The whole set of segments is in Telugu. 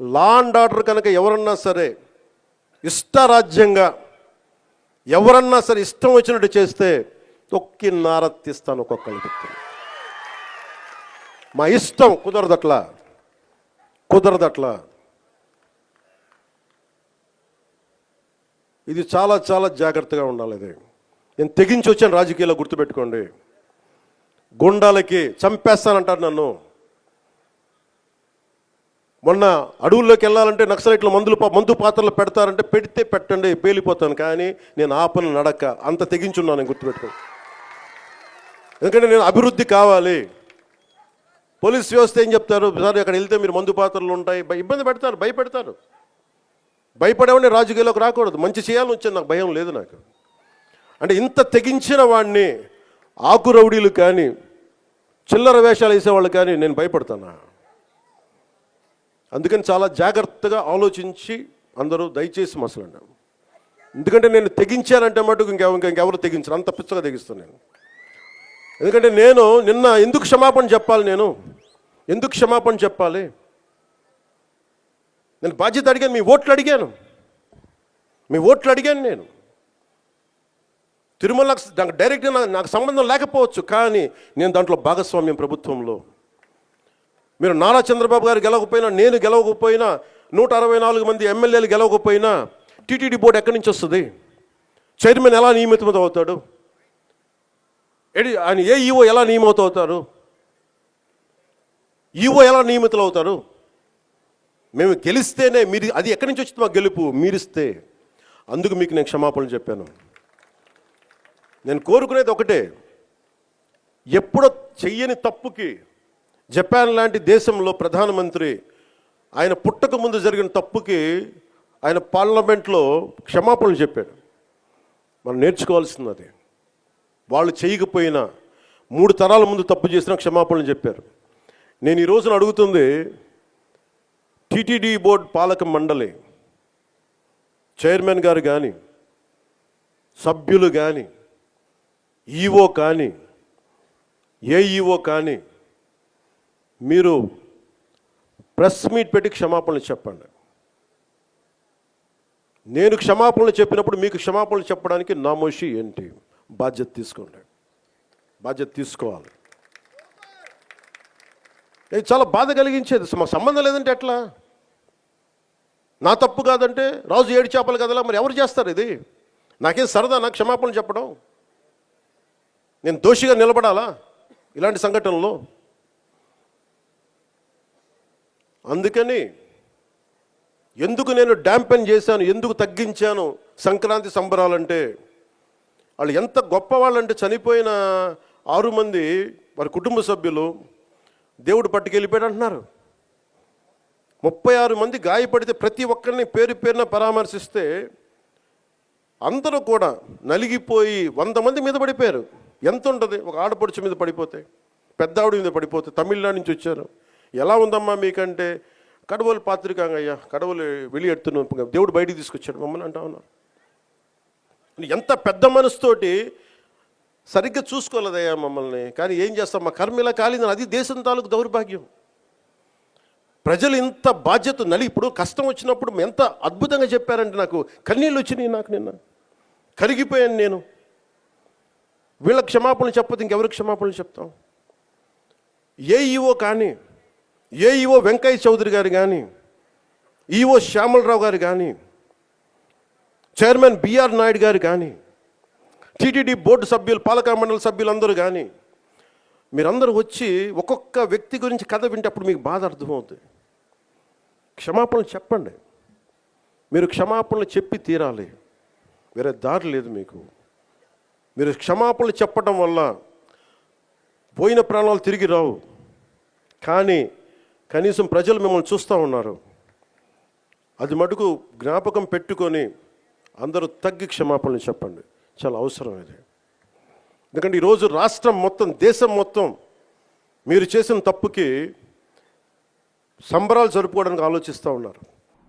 లా అండ్ ఆర్డర్ కనుక ఎవరన్నా సరే ఇష్టరాజ్యంగా ఎవరన్నా సరే ఇష్టం వచ్చినట్టు చేస్తే తొక్కి నారత్తిస్తాను ఒక్కొక్కరికి చెప్తాను మా ఇష్టం కుదరదట్లా? కుదరదట్లా? ఇది చాలా చాలా జాగ్రత్తగా ఉండాలి ఇది. నేను తెగించి వచ్చాను రాజకీయాల్లో గుర్తుపెట్టుకోండి. గుండాలకి చంపేస్తానంటారు నన్ను. మొన్న అడవుల్లోకి వెళ్ళాలంటే నక్సలైట్లు మందులు మందు పాత్రలు పెడతారంటే పెడితే పెట్టండి పేలిపోతాను. కానీ నేను ఆపను నడక అంత తెగించున్నాను గుర్తుపెట్టుకో ఎందుకంటే నేను అభివృద్ధి కావాలి. పోలీస్ వ్యవస్థ ఏం చెప్తారు? సార్ అక్కడ వెళ్తే మీరు మందు పాత్రలు ఉంటాయి. ఇబ్బంది పెడతారు భయపెడతారు. భయపడేవాడిని రాజకీయాలకు రాకూడదు. మంచి చేయాలని వచ్చాను నాకు భయం లేదు నాకు. అంటే ఇంత తెగించిన వాడిని ఆకు రౌడీలు కానీ చిల్లర వేషాలు వేసేవాళ్ళు కానీ నేను భయపడతానా? అందుకని చాలా జాగ్రత్తగా ఆలోచించి అందరూ దయచేసి మసలండి. ఎందుకంటే నేను తెగించానంటే మటుకు ఇంకెవ ఇంకెవరు తెగించరు. అంత పిచ్చగా తెగిస్తాను నేను. ఎందుకంటే నేను నిన్న ఎందుకు క్షమాపణ చెప్పాలి నేను? ఎందుకు క్షమాపణ చెప్పాలి? నేను బాధ్యత అడిగాను మీ ఓట్లు అడిగాను. మీ ఓట్లు అడిగాను నేను. తిరుమల నాకు డైరెక్ట్గా నాకు సంబంధం లేకపోవచ్చు కానీ నేను దాంట్లో భాగస్వామ్యం ప్రభుత్వంలో మీరు నారా చంద్రబాబు గారు గెలవకపోయినా నేను గెలవకపోయినా నూట అరవై నాలుగు మంది ఎమ్మెల్యేలు గెలవకపోయినా టీటీడీ బోర్డు ఎక్కడి నుంచి వస్తుంది? చైర్మన్ ఎలా నియమితం అవుతాడు ఎడి ఆయన ఏ ఈఓ ఎలా నియమితం అవుతారు ఈఓ ఎలా నియమితులు అవుతారు మేము గెలిస్తేనే మీరు అది ఎక్కడి నుంచి వచ్చింది మా గెలుపు? మీరిస్తే. అందుకు మీకు నేను క్షమాపణలు చెప్పాను. నేను కోరుకునేది ఒకటే. ఎప్పుడో చెయ్యని తప్పుకి జపాన్ లాంటి దేశంలో ప్రధానమంత్రి ఆయన పుట్టక ముందు జరిగిన తప్పుకి ఆయన పార్లమెంట్లో క్షమాపణలు చెప్పాడు. మనం నేర్చుకోవాల్సింది అది. వాళ్ళు చేయకపోయినా మూడు తరాల ముందు తప్పు చేసిన క్షమాపణలు చెప్పారు. నేను ఈ రోజున అడుగుతుంది టీటీడీ బోర్డు పాలక మండలి చైర్మన్ గారు కానీ సభ్యులు కానీ ఈఓ కానీ ఏఈఓ కానీ మీరు ప్రెస్ మీట్ పెట్టి క్షమాపణలు చెప్పండి. నేను క్షమాపణలు చెప్పినప్పుడు మీకు క్షమాపణలు చెప్పడానికి నామోషి ఏంటి? బాధ్యత తీసుకోండి. బాధ్యత తీసుకోవాలి. ఇది చాలా బాధ కలిగించేది. మాకు సంబంధం లేదంటే ఎట్లా? నా తప్పు కాదంటే రాజు ఏడు చేపలు కదలా మరి ఎవరు చేస్తారు ఇది? నాకేం సరదా నాకు క్షమాపణలు చెప్పడం? నేను దోషిగా నిలబడాలా? ఇలాంటి సంఘటనలో? అందుకని ఎందుకు నేను డ్యాంపెన్ చేశాను ఎందుకు తగ్గించాను సంక్రాంతి సంబరాలంటే వాళ్ళు ఎంత గొప్పవాళ్ళంటే చనిపోయిన ఆరు మంది వారి కుటుంబ సభ్యులు దేవుడు పట్టుకెళ్ళిపోయాడు అంటున్నారు. ముప్పై ఆరు మంది గాయపడితే ప్రతి ఒక్కరిని పేరు పేరున పరామర్శిస్తే అందరూ కూడా నలిగిపోయి వంద మంది మీద పడిపోయారు. ఎంత ఉంటుంది? ఒక ఆడపడుచు మీద పడిపోతే పెద్ద ఆవిడ మీద పడిపోతే తమిళనాడు నుంచి వచ్చారు. ఎలా ఉందమ్మా మీకంటే? కడవలు పాత్రికాంగయ్యా కడవలు వెళ్ళి ఎడుతున్నాం. దేవుడు బయటికి తీసుకొచ్చాడు. మమ్మల్ని అంటా ఉన్నారు. ఎంత పెద్ద మనసుతోటి సరిగ్గా చూసుకోలేదయ్యా మమ్మల్ని. కానీ ఏం చేస్తాం మా కర్మ ఇలా కాలిందని అది దేశం తాలూకు దౌర్భాగ్యం. ప్రజలు ఇంత బాధ్యత నలి ఇప్పుడు కష్టం వచ్చినప్పుడు ఎంత అద్భుతంగా చెప్పారంటే నాకు కన్నీళ్ళు వచ్చినాయి నాకు నిన్న. కరిగిపోయాను నేను. వీళ్ళ క్షమాపణలు చెప్పదు ఇంకెవరికి క్షమాపణలు చెప్తాం? ఏఈఓ కానీ ఏఈఓ వెంకయ్య చౌదరి గారు కానీ ఈఓ శ్యామలరావు గారు కానీ చైర్మన్ బిఆర్ నాయుడు గారు కానీ టీటీడీ బోర్డు సభ్యులు పాలక మండలి సభ్యులందరూ కానీ మీరందరూ వచ్చి ఒక్కొక్క వ్యక్తి గురించి కథ వింటే అప్పుడు మీకు బాధ అర్థమవుతుంది క్షమాపణలు చెప్పండి. మీరు క్షమాపణలు చెప్పి తీరాలి. వేరే దారి లేదు మీకు. మీరు క్షమాపణలు చెప్పడం వల్ల పోయిన ప్రాణాలు తిరిగి రావు. కానీ కనీసం ప్రజలు మిమ్మల్ని చూస్తూ ఉన్నారు. అది మటుకు జ్ఞాపకం పెట్టుకొని అందరూ తగ్గి క్షమాపణలు చెప్పండి. చాలా అవసరం ఇది. ఎందుకంటే ఈరోజు రాష్ట్రం మొత్తం దేశం మొత్తం మీరు చేసిన తప్పుకి సంబరాలు జరుపుకోవడానికి ఆలోచిస్తూ ఉన్నారు.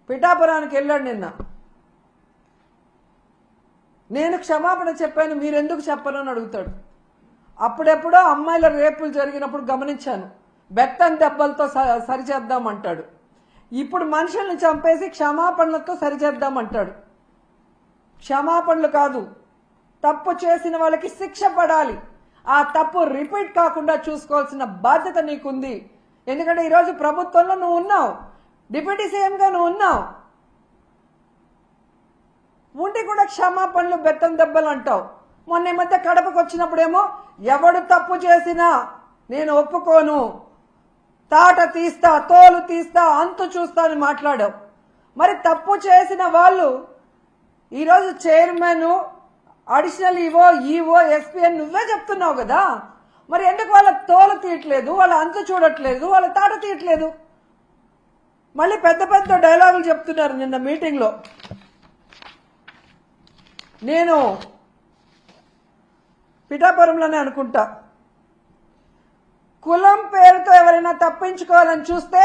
పిఠాపురానికి వెళ్ళాడు నిన్న. నేను క్షమాపణ చెప్పాను మీరెందుకు చెప్పను అని అడుగుతాడు. అప్పుడెప్పుడో అమ్మాయిల రేపులు జరిగినప్పుడు గమనించాను. బెత్తం దెబ్బలతో స- సరిచేద్దామంటాడు. ఇప్పుడు మనుషుల్ని చంపేసి క్షమాపణలతో సరిచేద్దామంటాడు. క్షమాపణలు కాదు తప్పు చేసిన వాళ్ళకి శిక్ష పడాలి. ఆ తప్పు రిపీట్ కాకుండా చూసుకోవాల్సిన బాధ్యత నీకుంది. ఎందుకంటే ఈరోజు ప్రభుత్వంలో నువ్వు ఉన్నావు. డిప్యూటీ సీఎంగా నువ్వు ఉన్నావు. ఉండి కూడా క్షమాపణలు బెత్తం దెబ్బలు అంటావు. మొన్న ఈ మధ్య కడపకు వచ్చినప్పుడేమో ఎవడు తప్పు చేసినా నేను ఒప్పుకోను. తాట తీస్తా తోలు తీస్తా అంతు చూస్తా అని మాట్లాడావు. మరి తప్పు చేసిన వాళ్ళు ఈరోజు chairman additional EO EO SP అని నువ్వే చెప్తున్నావు కదా. మరి ఎందుకు వాళ్ళ తోలు తీయట్లేదు వాళ్ళ అంతు చూడట్లేదు వాళ్ళ తాట తీయట్లేదు? మళ్ళీ పెద్ద పెద్ద డైలాగులు చెప్తున్నారు నిన్న మీటింగ్లో. నేను పిఠాపురంలోనే అనుకుంటా. కులం పేరుతో ఎవరైనా తప్పించుకోవాలని చూస్తే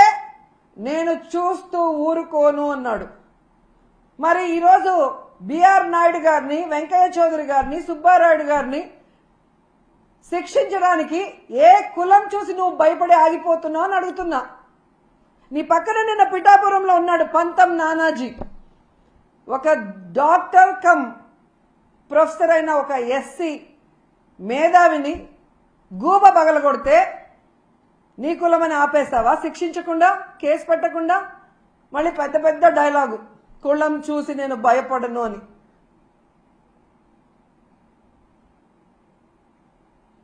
నేను చూస్తూ ఊరుకోను అన్నాడు. మరి ఈరోజు బిఆర్ నాయుడు గారిని వెంకయ్య చౌదరి గారిని సుబ్బారాయుడు గారిని శిక్షించడానికి ఏ కులం చూసి నువ్వు భయపడి ఆగిపోతున్నావు అని అడుగుతున్నా. నీ పక్కన నిన్న పిఠాపురంలో ఉన్నాడు పంతం నానాజీ. ఒక డాక్టర్ కమ్ ప్రొఫెసర్ అయిన ఒక ఎస్సీ మేధావిని గూబ పగలగొడితే నీ కులమని ఆపేస్తావా? శిక్షించకుండా కేసు పెట్టకుండా? మళ్ళీ పెద్ద పెద్ద డైలాగు కులం చూసి నేను భయపడను అని.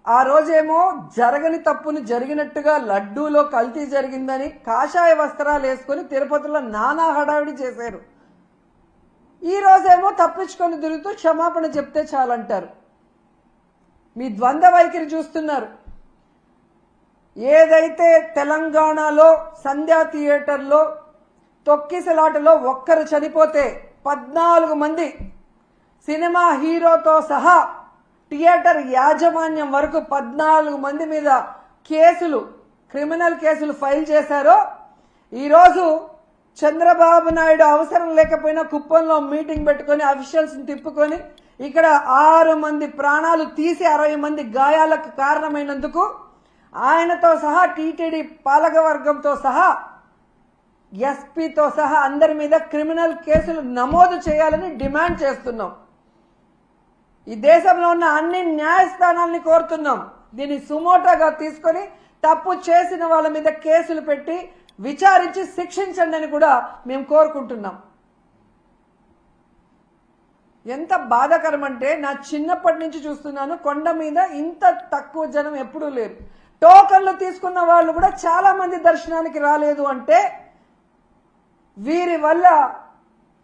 ఆ రోజేమో జరగని తప్పుని జరిగినట్టుగా లడ్డూలో కల్తీ జరిగిందని కాషాయ వస్త్రాలు వేసుకొని తిరుపతిలో నానా హడావిడి చేశారు. ఈ రోజేమో తప్పించుకొని తిరుగుతూ క్షమాపణ చెప్తే చాలంటారు. మీ ద్వంద్వ వైఖరి చూస్తున్నారు. ఏదైతే తెలంగాణలో సంధ్యా థియేటర్లో తొక్కిసలాటలో ఒక్కరు చనిపోతే పద్నాలుగు మంది సినిమా హీరోతో సహా థియేటర్ యాజమాన్యం వరకు పద్నాలుగు మంది మీద కేసులు క్రిమినల్ కేసులు ఫైల్ చేశారో ఈరోజు చంద్రబాబు నాయుడు అవసరం లేకపోయినా కుప్పంలో మీటింగ్ పెట్టుకొని అఫీషియల్స్ని తిప్పుకొని ఇక్కడ ఆరు మంది ప్రాణాలు తీసి అరవై మంది గాయాలకు కారణమైనందుకు ఆయనతో సహా టీటీడీ పాలకవర్గంతో సహా ఎస్పీతో సహా అందరి మీద క్రిమినల్ కేసులు నమోదు చేయాలని డిమాండ్ చేస్తున్నాం. ఈ దేశంలో ఉన్న అన్ని న్యాయస్థానాల్ని కోరుతున్నాం. దీన్ని సుమోటోగా తీసుకొని తప్పు చేసిన వాళ్ళ మీద కేసులు పెట్టి విచారించి శిక్షించండి అని కూడా మేము కోరుకుంటున్నాం. ఎంత బాధాకరం అంటే నా చిన్నప్పటి నుంచి చూస్తున్నాను కొండ మీద ఇంత తక్కువ జనం ఎప్పుడూ లేరు. టోకన్లు తీసుకున్న వాళ్ళు కూడా చాలా మంది దర్శనానికి రాలేదు అంటే వీరి వల్ల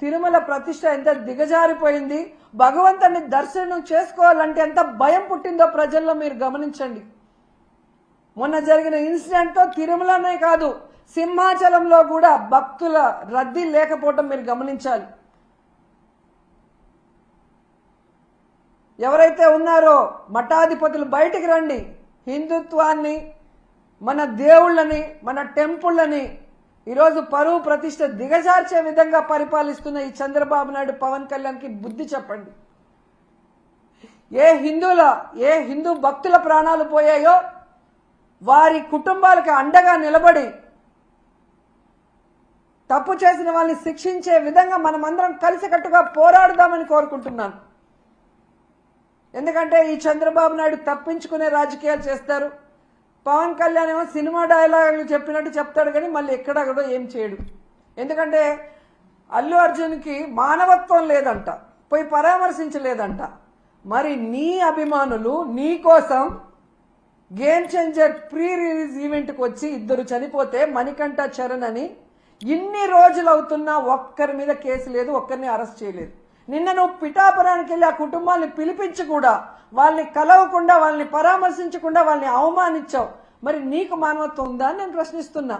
తిరుమల ప్రతిష్ట ఎంత దిగజారిపోయింది భగవంతుని దర్శనం చేసుకోవాలంటే ఎంత భయం పుట్టిందో ప్రజల్లో మీరు గమనించండి. మొన్న జరిగిన ఇన్సిడెంట్తో తిరుమలనే కాదు సింహాచలంలో కూడా భక్తుల రద్దీ లేకపోవడం మీరు గమనించాలి. ఎవరైతే ఉన్నారో మఠాధిపతులు బయటికి రండి. హిందుత్వాన్ని మన దేవుళ్ళని మన టెంపుళ్ళని ఈరోజు పరువు ప్రతిష్ట దిగజార్చే విధంగా పరిపాలిస్తున్న ఈ చంద్రబాబు నాయుడు పవన్ కళ్యాణ్కి బుద్ధి చెప్పండి. ఏ హిందువుల ఏ హిందూ భక్తుల ప్రాణాలు పోయాయో వారి కుటుంబాలకు అండగా నిలబడి తప్పు చేసిన వాళ్ళని శిక్షించే విధంగా మనమందరం కలిసికట్టుగా పోరాడదామని కోరుకుంటున్నాను. ఎందుకంటే ఈ చంద్రబాబు నాయుడు తప్పించుకునే రాజకీయాలు చేస్తారు. పవన్ కళ్యాణ్ ఏమో సినిమా డైలాగులు చెప్పినట్టు చెప్తాడు కానీ మళ్ళీ ఎక్కడ కూడా ఏం చేయడు. ఎందుకంటే అల్లు అర్జున్కి మానవత్వం లేదంట పోయి పరామర్శించలేదంట. మరి నీ అభిమానులు నీ కోసం గేమ్ చేంజర్ ప్రీ రిలీజ్ ఈవెంట్కి వచ్చి ఇద్దరు చనిపోతే మణికంఠ చరణ్ అని ఇన్ని రోజులు అవుతున్నా ఒక్కరి మీద కేసు లేదు ఒక్కరిని అరెస్ట్ చేయలేదు. నిన్న నువ్వు పిఠాపురానికి వెళ్ళి ఆ కుటుంబాన్ని పిలిపించి కూడా వాళ్ళని కలవకుండా వాళ్ళని పరామర్శించకుండా వాళ్ళని అవమానించావు. మరి నీకు మానవత్వం ఉందా అని నేను ప్రశ్నిస్తున్నా.